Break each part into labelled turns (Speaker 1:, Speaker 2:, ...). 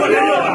Speaker 1: con ellos.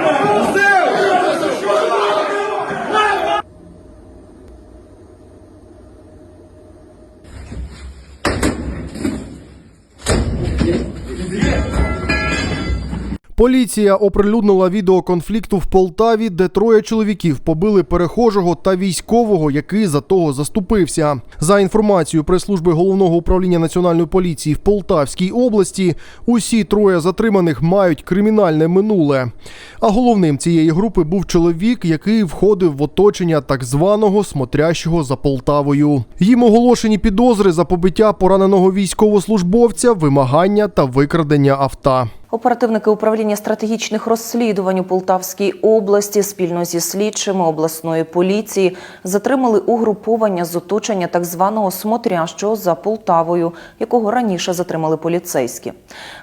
Speaker 1: Поліція оприлюднила відео конфлікту в Полтаві, де троє чоловіків побили перехожого та військового, який за того заступився. За інформацією прес-служби головного управління національної поліції в Полтавській області, усі троє затриманих мають кримінальне минуле. А головним цієї групи був чоловік, який входив в оточення так званого смотрящого за Полтавою. Їм оголошені підозри за побиття пораненого військовослужбовця, вимагання та викрадення авто.
Speaker 2: Оперативники управління стратегічних розслідувань у Полтавській області спільно зі слідчими обласної поліції затримали угруповання з оточення так званого смотрящого за Полтавою, якого раніше затримали поліцейські.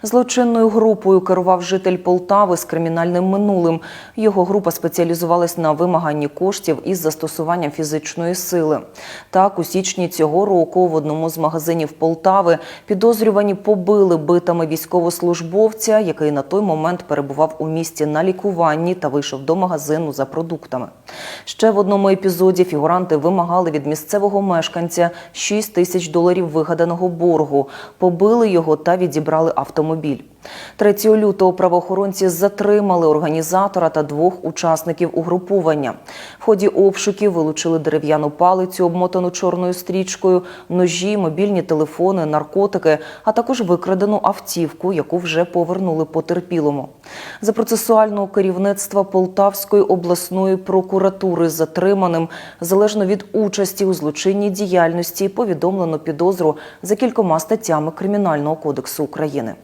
Speaker 2: Злочинною групою керував житель Полтави з кримінальним минулим. Його група спеціалізувалась на вимаганні коштів із застосуванням фізичної сили. Так, у січні цього року в одному з магазинів Полтави підозрювані побили битами військовослужбовця, який на той момент перебував у місті на лікуванні та вийшов до магазину за продуктами. Ще в одному епізоді фігуранти вимагали від місцевого мешканця 6 тисяч доларів вигаданого боргу, побили його та відібрали автомобіль. 3 лютого правоохоронці затримали організатора та двох учасників угруповання. В ході обшуків вилучили дерев'яну палицю, обмотану чорною стрічкою, ножі, мобільні телефони, наркотики, а також викрадену автівку, яку вже повернули потерпілому. За процесуального керівництва Полтавської обласної прокуратури затриманим, залежно від участі у злочинній діяльності, повідомлено підозру за кількома статтями Кримінального кодексу України.